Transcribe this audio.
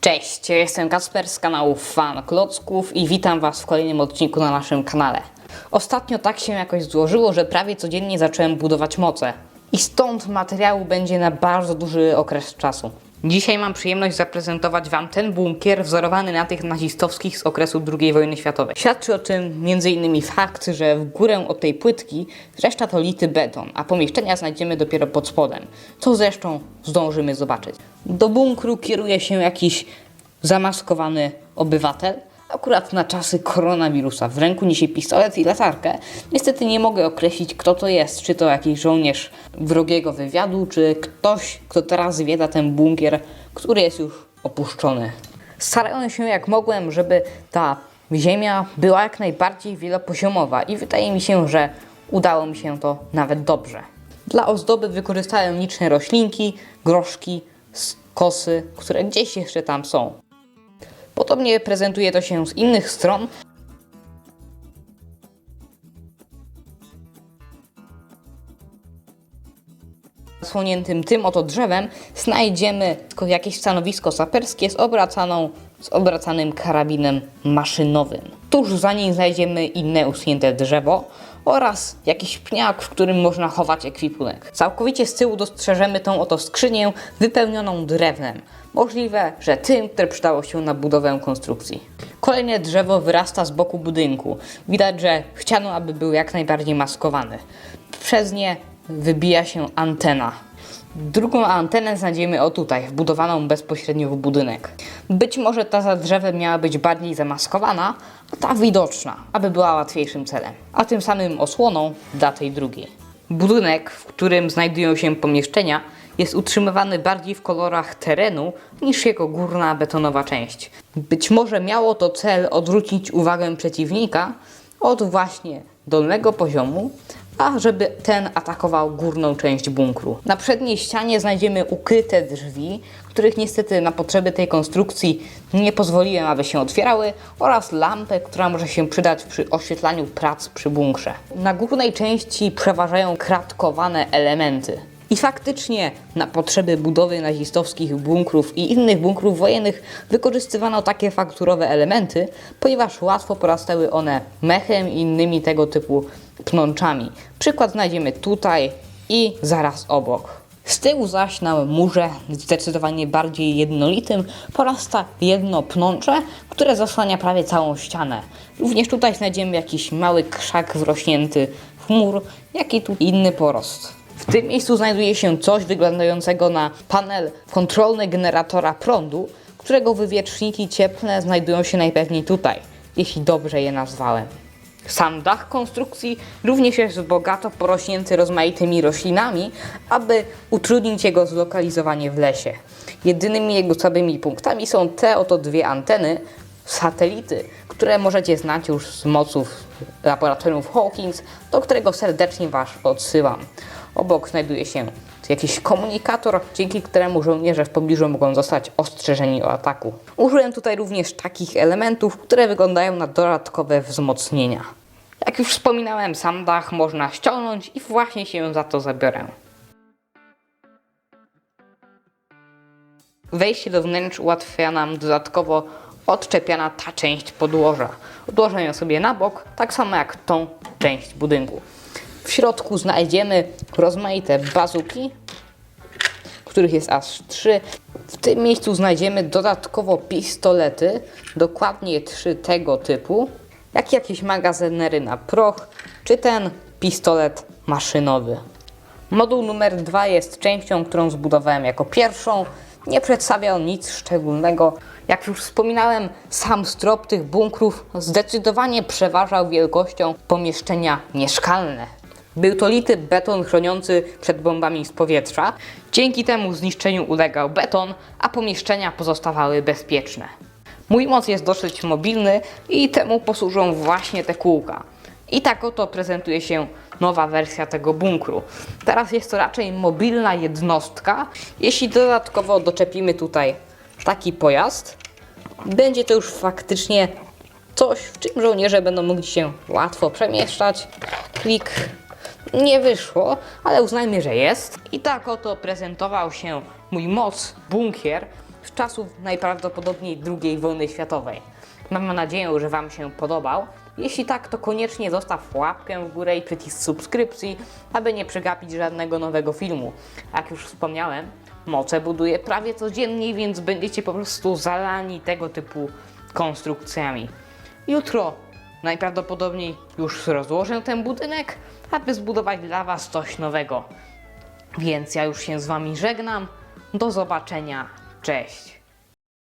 Cześć, ja jestem Kasper z kanału Fan Klocków i witam Was w kolejnym odcinku na naszym kanale. Ostatnio tak się jakoś złożyło, że prawie codziennie zacząłem budować moce. I stąd materiału będzie na bardzo duży okres czasu. Dzisiaj mam przyjemność zaprezentować Wam ten bunkier wzorowany na tych nazistowskich z okresu II wojny światowej. Świadczy o tym m.in. fakt, że w górę od tej płytki reszta to lity beton, a pomieszczenia znajdziemy dopiero pod spodem, co zresztą zdążymy zobaczyć. Do bunkru kieruje się jakiś zamaskowany obywatel, akurat na czasy koronawirusa. W ręku niesie pistolet i latarkę. Niestety nie mogę określić, kto to jest. Czy to jakiś żołnierz wrogiego wywiadu, czy ktoś, kto teraz zwiedza ten bunkier, który jest już opuszczony. Starałem się jak mogłem, żeby ta ziemia była jak najbardziej wielopoziomowa i wydaje mi się, że udało mi się to nawet dobrze. Dla ozdoby wykorzystałem liczne roślinki, groszki, kosy, które gdzieś jeszcze tam są. Podobnie prezentuje to się z innych stron. Zasłoniętym tym oto drzewem znajdziemy jakieś stanowisko saperskie z, obracaną, z obracanym karabinem maszynowym. Tuż za nim znajdziemy inne usunięte drzewo oraz jakiś pniak, w którym można chować ekwipunek. Całkowicie z tyłu dostrzeżemy tą oto skrzynię wypełnioną drewnem. Możliwe, że tym, które przydało się na budowę konstrukcji. Kolejne drzewo wyrasta z boku budynku. Widać, że chciano, aby był jak najbardziej maskowany. Przez nie wybija się antena. Drugą antenę znajdziemy o tutaj, wbudowaną bezpośrednio w budynek. Być może ta za drzewem miała być bardziej zamaskowana, a ta widoczna, aby była łatwiejszym celem, a tym samym osłoną dla tej drugiej. Budynek, w którym znajdują się pomieszczenia, jest utrzymywany bardziej w kolorach terenu niż jego górna betonowa część. Być może miało to cel odwrócić uwagę przeciwnika od właśnie dolnego poziomu, a żeby ten atakował górną część bunkru. Na przedniej ścianie znajdziemy ukryte drzwi, których niestety na potrzeby tej konstrukcji nie pozwoliłem, aby się otwierały, oraz lampę, która może się przydać przy oświetlaniu prac przy bunkrze. Na górnej części przeważają kratkowane elementy. I faktycznie na potrzeby budowy nazistowskich bunkrów i innych bunkrów wojennych wykorzystywano takie fakturowe elementy, ponieważ łatwo porastały one mechem i innymi tego typu pnączami. Przykład znajdziemy tutaj i zaraz obok. Z tyłu zaś na murze, zdecydowanie bardziej jednolitym, porasta jedno pnącze, które zasłania prawie całą ścianę. Również tutaj znajdziemy jakiś mały krzak wrośnięty w mur, jak i tu inny porost. W tym miejscu znajduje się coś wyglądającego na panel kontrolny generatora prądu, którego wywietrzniki cieplne znajdują się najpewniej tutaj, jeśli dobrze je nazwałem. Sam dach konstrukcji również jest bogato porośnięty rozmaitymi roślinami, aby utrudnić jego zlokalizowanie w lesie. Jedynymi jego słabymi punktami są te oto dwie anteny, satelity, które możecie znać już z moców laboratoriów Hawkins, do którego serdecznie Was odsyłam. Obok znajduje się jakiś komunikator, dzięki któremu żołnierze w pobliżu mogą zostać ostrzeżeni o ataku. Użyłem tutaj również takich elementów, które wyglądają na dodatkowe wzmocnienia. Jak już wspominałem, sam dach można ściągnąć i właśnie się za to zabiorę. Wejście do wnętrz ułatwia nam dodatkowo odczepiana ta część podłoża. Odłożę ją sobie na bok, tak samo jak tą część budynku. W środku znajdziemy rozmaite bazuki, których jest aż trzy. W tym miejscu znajdziemy dodatkowo pistolety, dokładnie trzy tego typu, jak jakieś magazynery na proch, czy ten pistolet maszynowy. Moduł numer dwa jest częścią, którą zbudowałem jako pierwszą. Nie przedstawia on nic szczególnego. Jak już wspominałem, sam strop tych bunkrów zdecydowanie przeważał wielkością pomieszczenia mieszkalne. Był to lity beton chroniący przed bombami z powietrza. Dzięki temu zniszczeniu ulegał beton, a pomieszczenia pozostawały bezpieczne. Mój moc jest dosyć mobilny i temu posłużą właśnie te kółka. I tak oto prezentuje się nowa wersja tego bunkru. Teraz jest to raczej mobilna jednostka. Jeśli dodatkowo doczepimy tutaj taki pojazd, będzie to już faktycznie coś, w czym żołnierze będą mogli się łatwo przemieszczać. Klik. Nie wyszło, ale uznajmy, że jest. I tak oto prezentował się mój moc bunkier z czasów najprawdopodobniej II wojny światowej. Mam nadzieję, że Wam się podobał. Jeśli tak, to koniecznie zostaw łapkę w górę i przycisk subskrypcji, aby nie przegapić żadnego nowego filmu. Jak już wspomniałem, moce buduję prawie codziennie, więc będziecie po prostu zalani tego typu konstrukcjami. Jutro najprawdopodobniej już rozłożę ten budynek, aby zbudować dla Was coś nowego. Więc ja już się z Wami żegnam. Do zobaczenia. Cześć.